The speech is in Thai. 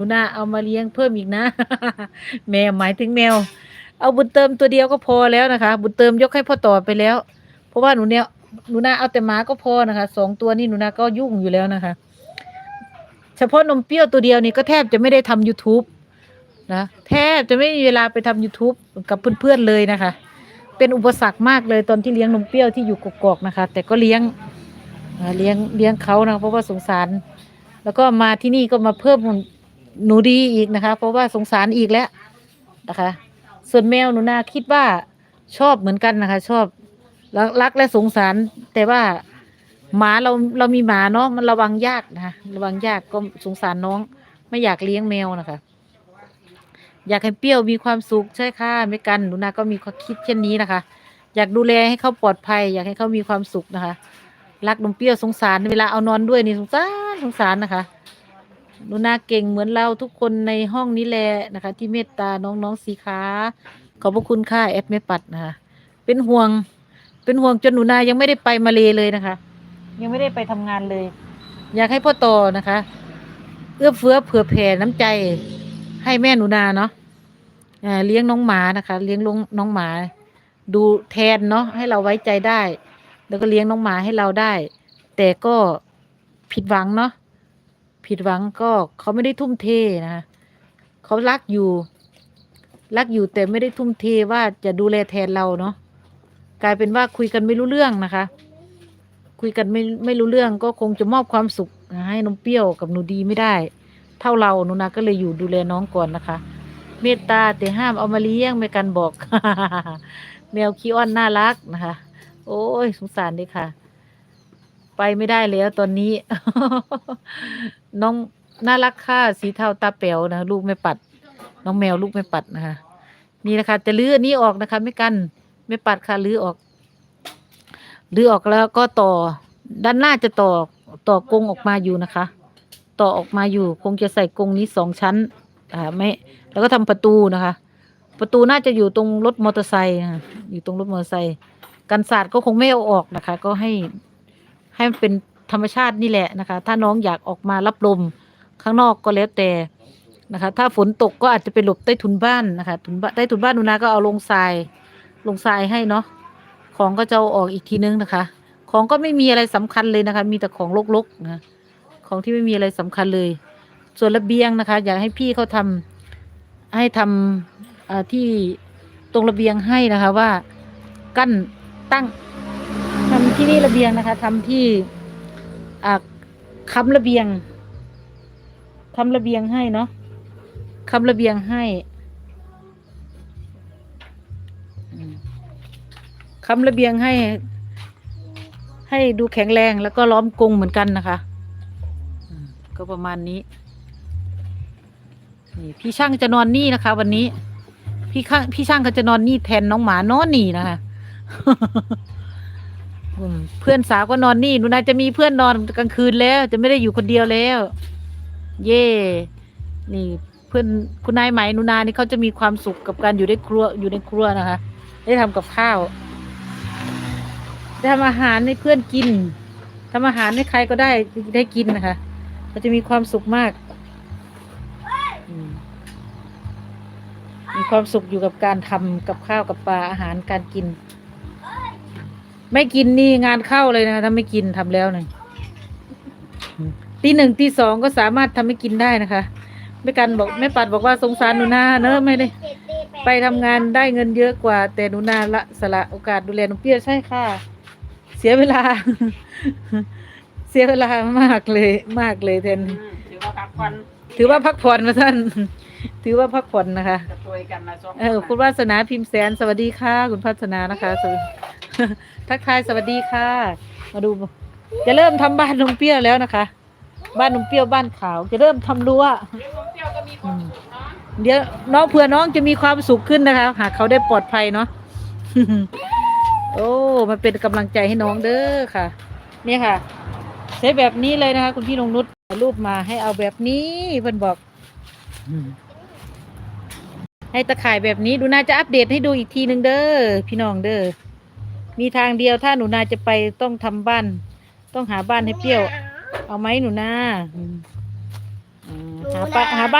นูนาเอามาเลี้ยงเพิ่มอีกนะ แมวหมายถึงแมว เอาบุญเติมตัวเดียวก็พอแล้วนะคะ บุญเติมยกให้พ่อต่อไปแล้ว เพราะว่าหนูเนี่ยหนูนาเอาแต่หมาก็พอนะคะสองตัวนี่หนูนาก็ยุ่งอยู่แล้วนะคะ เฉพาะนมเปรี้ยวตัวเดียวนี่ก็แทบจะไม่ได้ทำ youtube นะแทบจะไม่มีเวลาไปทำ youtube กับเพื่อนๆเลยนะคะ เป็นอุปสรรคมากเลยตอนที่เลี้ยงนมเปรี้ยวที่อยู่กอกๆนะคะ แต่ก็เลี้ยงเลี้ยงเลี้ยงเขานะเพราะว่าสงสาร แล้วก็มาที่นี่ก็มาเพิ่ม หนูดีอีกนะคะ เพราะว่าสงสารอีกแล้วนะคะ ส่วนแมวหนูนาคิดว่าชอบเหมือนกันนะคะ ชอบรักรักและสงสาร แต่ว่าหมาเราเรามีหมาเนาะมันระวังยากนะคะระวังยากก็สงสารน้อง ไม่อยากเลี้ยงแมวนะคะ อยากให้เปรี้ยวมีความสุขใช่ค่ะไม่กันหนูนาก็มีความคิดเช่นนี้นะคะ อยากดูแลให้เขาปลอดภัย อยากให้เขามีความสุขนะคะ รักนมเปรี้ยวสงสารเวลาเอานอนด้วยนี่สงสารสงสารนะคะ หนูนาเก่งเหมือนเราทุกคนในห้องนี้แหละนะคะ ที่เมตตาน้องๆสีขาขอบพระคุณค่ะแอดไม่ปัดนะคะเป็นห่วง เป็นห่วงจนหนูนายังไม่ได้ไปมาเลเลยนะคะ ยังไม่ได้ไปทำงานเลย อยากให้พ่อต่อนะคะ เอื้อเฟื้อเผื่อแผ่น้ำใจให้แม่หนูนาเนาะเลี้ยงน้องหมานะคะ เลี้ยงลงน้องหมา ดูแทนเนาะให้เราไว้ใจได้ แล้วก็เลี้ยงน้องหมาให้เราได้ แต่ก็ผิดหวังเนาะ ผิดหวังก็เขาไม่ได้ทุ่มเทนะเขารักอยู่ รักอยู่แต่ไม่ได้ทุ่มเทว่าจะดูแลแทนเราเนาะกลายเป็นว่าคุยกันไม่รู้เรื่องนะคะ คุยกันไม่ไม่รู้เรื่องก็คงจะมอบความสุขให้นมเปรี้ยวกับหนูดีไม่ได้ เท่าเราหนูนาก็เลยอยู่ดูแลน้องก่อนนะคะ เมตตาแต่ห้ามเอามาเลี้ยงไม่กันบอก แมวขี้อ้อนน่ารักนะคะ โอ้ยสงสารเลยค่ะ ไปไม่ได้แล้วตอนนี้ น้องน่ารักค่ะ สีเทาตาแป๋วนะลูกไม่ปัด น้องแมวลูกไม่ปัดนะคะนี่นะคะจะลื้ออันนี้ออกนะคะ ไม่กันไม่ปัดค่ะลื้อออกลื้อออกแล้วก็ต่อ ด้านหน้าจะต่อต่อกงออกมาอยู่นะคะ ต่อออกมาอยู่ คงจะใส่กรงนี้สองชั้น อ่าไม่ แล้วก็ทำประตูนะคะ ประตูน่าจะอยู่ตรงรถมอเตอร์ไซค์อยู่ตรงรถมอเตอร์ไซค์กันศาสตร์ก็คงไม่เอาออกนะคะ ก็ให้ ให้มันเป็นธรรมชาตินี่แหละนะคะ ถ้าน้องอยากออกมารับลมข้างนอกก็แล้วแต่นะคะ ถ้าฝนตกก็อาจจะไปหลบใต้ถุนบ้านนะคะถุนบ้านใต้ถุนบ้านหนูนาก็เอาลงทรายลงทรายให้เนาะของก็จะเอาออกอีกทีนึงนะคะ ของก็ไม่มีอะไรสำคัญเลยนะคะ มีแต่ของรกๆนะของที่ไม่มีอะไรสำคัญเลย ส่วนระเบียงนะคะ อยากให้พี่เขาทำให้ทำอ่าที่ตรงระเบียงให้นะคะว่ากั้นตั้ง ที่นี่ระเบียงนะคะทำที่อ่าค้ำระเบียงค้ำระเบียงให้เนาะค้ำระเบียงให้ค้ำระเบียงให้ ให้ดูแข็งแรงแล้วก็ล้อมกรงเหมือนกันนะคะก็ประมาณนี้นี่พี่ช่างจะนอนนี่นะคะ วันนี้ พี่ข้างพี่ช่างก็จะนอนนี่แทนน้องหมานอนนี่นะคะ เพื่อนสาวก็นอนนี่หนูนาจะมีเพื่อนนอนกลางคืนแล้ว จะไม่ได้อยู่คนเดียวแล้ว เย่นี่เพื่อนคุณนายไหมหนูนานี่เขาจะมีความสุขกับการอยู่ในครัวอยู่ในครัวนะคะ ได้ทำกับข้าวได้ทำอาหารให้เพื่อนกินทำอาหารให้ใครก็ได้ได้กินนะคะเขาจะมีความสุขมากมมีความสุขอยู่กับการทำกับข้าวกับปลาอาหารการกิน ไม่กินนี่งานเข้าเลยนะคะถ้าไม่กินทำแล้วเนี่ยตีหนึ่งตีสองก็สามารถทำให้กินได้นะคะไม่กันบอกแม่ปัดบอกว่าสงสารหนูนาเนอะไม่ได้ ไปทำงานได้เงินเยอะกว่า แต่หนูนาละสละโอกาสดูแลน้องเปี้ยใช่ค่ะ เสียเวลา เสียเวลามากเลยมากเลยแทนอืมถือว่าพักผ่อนถือว่าพักผ่อนมาท่านถือว่าพักผ่อนนะคะจะช่วยกันนะสองเออคุณวาสนาพิมพ์แสนสวัสดีค่ะ คุณพัฒนานะคะสวัสดี ทักทายสวัสดีค่ะ มาดู จะเริ่มทำบ้านนมเปรี้ยวแล้วนะคะ บ้านนมเปรี้ยวบ้านขาว จะเริ่มทำรั้วเดี๋ยวน้องเผื่อน้องจะมีความสุขขึ้นนะคะ หากเขาได้ปลอดภัยเนาะโอ้มันเป็นกำลังใจให้น้องเด้อค่ะ นี่ค่ะ ใช้แบบนี้เลยนะคะ คุณพี่นงนุชรูปมาให้เอาแบบนี้เพิ่นบอกให้ตะข่ายแบบนี้ดูน่าจะอัปเดตให้ดูอีกทีหนึ่งเด้อพี่น้องเด้อ มีทางเดียวถ้าหนูนาจะไปต้องทำบ้าน ต้องหาบ้านให้เปรี้ยว เอาไหมหนูนาอืมหาปลาหาบ้าน